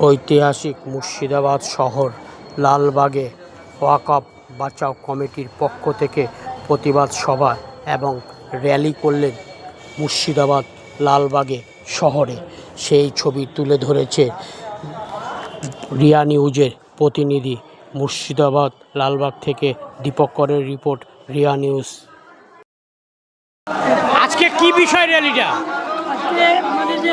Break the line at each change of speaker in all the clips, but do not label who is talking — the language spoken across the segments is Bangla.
ঐতিহাসিক মুর্শিদাবাদ শহর লালবাগে ওয়াকফ বাঁচাও কমিটির পক্ষ থেকে প্রতিবাদ সভা এবং র্যালি করলেন মুর্শিদাবাদ লালবাগে শহরে। সেই ছবি তুলে ধরেছে রিয়া নিউজের প্রতিনিধি মুর্শিদাবাদ লালবাগ থেকে দীপকরের রিপোর্ট রিয়া নিউজ। আজকে কি বিষয় র্যালিটা?
আজকে আমাদের যে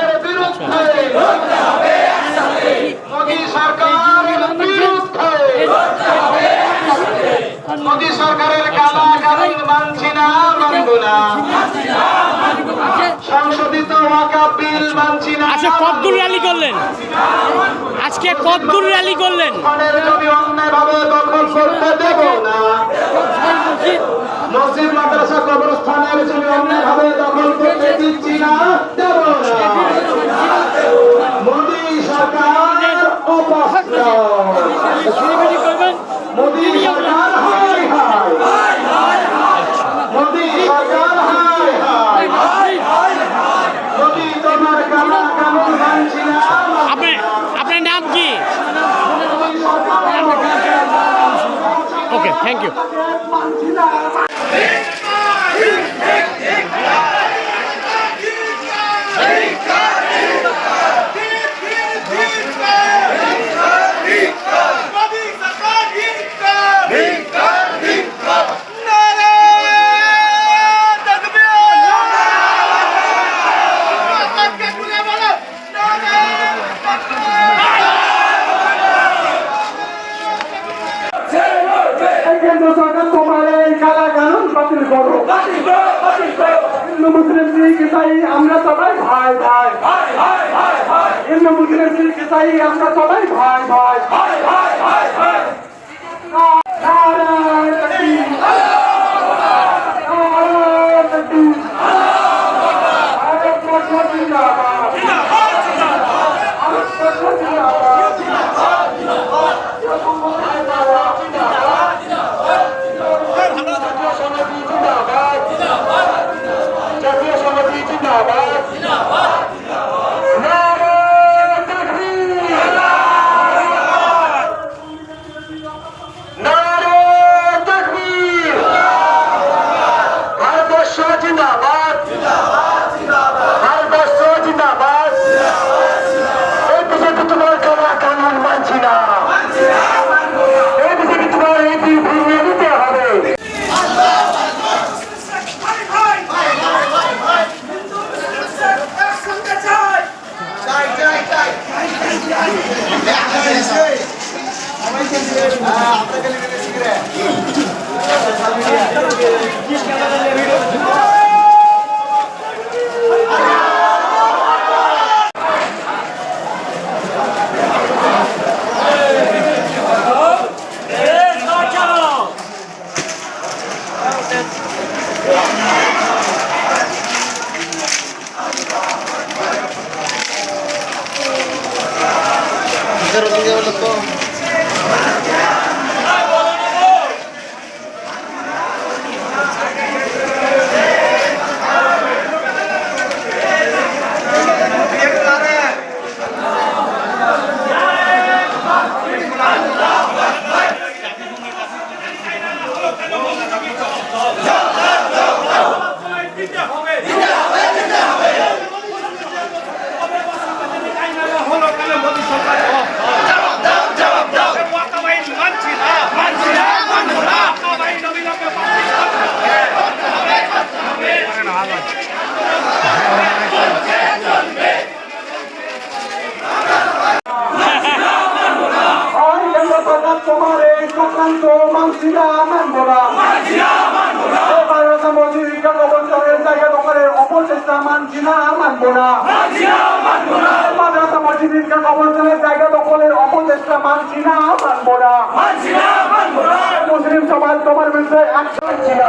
সরকারের কালা কানুন মানছি না মানব না। সংশোধিত ওয়াকা বিল মানছি না
আচ্ছা কদ্দুর র্যালি করলেন। আজকে কদ্দুর র্যালি করলেন।
জমি অন্যায়ভাবে দখল করতে দেব না মসজিদ মাদ্রাসা কবরস্থানের জমি অন্যায়ভাবে দখল করতে দিচ্ছি Thank you. আমরা সবাই ভাই ভাই হিন্দু মুসলিম শিখ ইসাই আমরা সবাই ভাই ভাই হয় মানছি না মানব না। মজুরিকা গবর্নরের জায়গা দখলের অপচেষ্টা মানছি না মানব না। মাদ্রাসা মসজিদকে গবর্নরের জায়গা দখলের অপচেষ্টা মানছি না মানব না। মুসলিম সমাজ তোমার বিরুদ্ধে অ্যাকশন ছিল